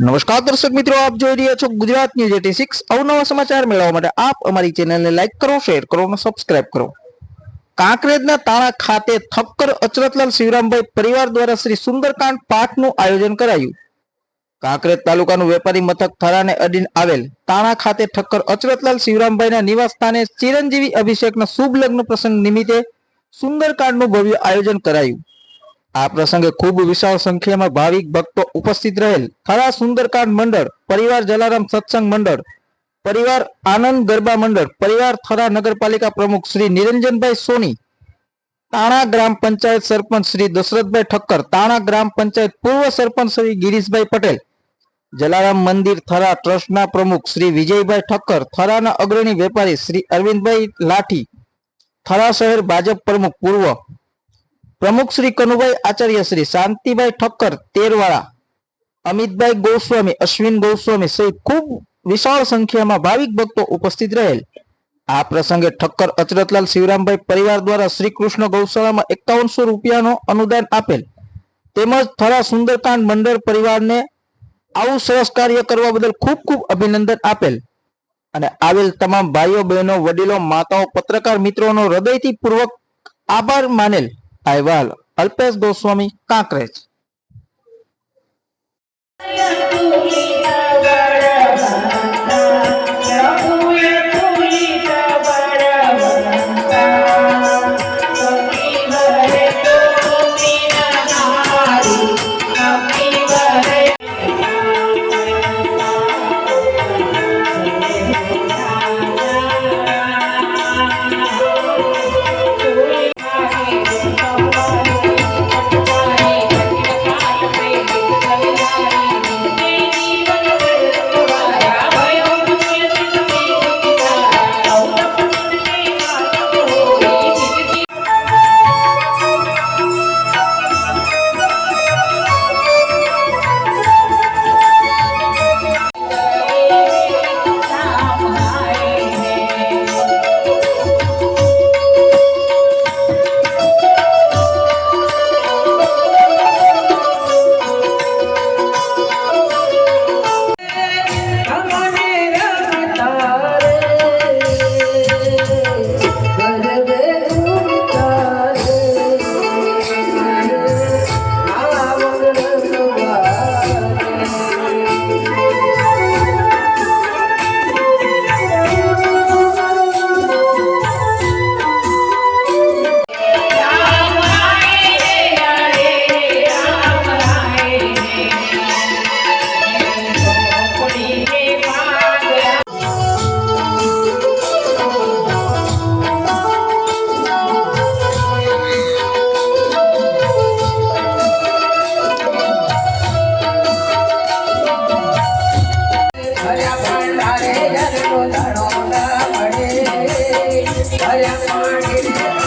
નમસ્કાર દર્શક મિત્રો, આપ જોઈ રહ્યા છો ગુજરાત ન્યૂઝ એટી સિક્સ. અવનવા સમાચાર મેળવવા માટે આપ અમારી ચેનલને લાઈક કરો, શેર કરો અને સબસ્ક્રાઇબ કરો. કાંકરેજના તાણા ખાતે થક્કર અચરતલાલ શિવરામભાઈ પરિવાર દ્વારા શ્રી સુંદરકાંડ પાઠનું આયોજન કરાયું. કાંકરેજ તાલુકાનું વેપારી મથક થરાને અડીને આવેલ તાણા ખાતે ઠક્કર અચરતલાલ શિવરામભાઈના નિવાસ સ્થાને ચિરંજીવી અભિષેકના શુભ લગ્ન પ્રસંગ નિમિત્તે સુંદરકાંડનું ભવ્ય આયોજન કરાયું. આ પ્રસંગે ખૂબ વિશાળ સંખ્યામાં ભાવિક ભક્તો ઉપસ્થિત રહેલ. ખરા સુંદરકાંડ મંડળ, પરિવાર જલારામ સત્સંગ મંડળ, પરિવાર આનંદ ગરબા મંડળ, પરિવાર થરા નગરપાલિકા પ્રમુખ શ્રી નિરંજનભાઈ સોની, તાણા ગ્રામ પંચાયત સરપંચ શ્રી દશરથભાઈ ઠક્કર, તાણા ગ્રામ પંચાયત પૂર્વ સરપંચ શ્રી ગિરીશભાઈ પટેલ, જલારામ મંદિર થરા ટ્રસ્ટના પ્રમુખ શ્રી વિજયભાઈ ઠક્કર, થરાના અગ્રણી વેપારી શ્રી અરવિંદભાઈ લાઠી, થરા શહેર ભાજપ પ્રમુખ પૂર્વ પ્રમુખ શ્રી કનુભાઈ આચાર્ય શ્રી શાંતિભાઈ ઠક્કર, તેરવાળા, અમિતભાઈ ગોસ્વામી, અશ્વિન ગોસ્વામી સહિત ખૂબ વિશાળ સંખ્યામાં ભાવિક ભક્તો ઉપસ્થિત રહેલ. આ પ્રસંગે ઠક્કર અચરતલાલ શિવરામભાઈ પરિવાર દ્વારા શ્રી કૃષ્ણ ગૌશાળામાં એકાવનસો રૂપિયાનો અનુદાન આપેલ. તેમજ થરા સુંદરકાંડ મંડળ પરિવારને આવું સરસ કાર્ય કરવા બદલ ખૂબ ખૂબ અભિનંદન આપેલ. અને આવેલ તમામ ભાઈઓ બહેનો, વડીલો, માતાઓ, પત્રકાર મિત્રોનો હૃદયથી પૂર્વક આભાર માનેલ. અહેવાલ અલ્પેશ ગોસ્વામી કાંકરેજ I am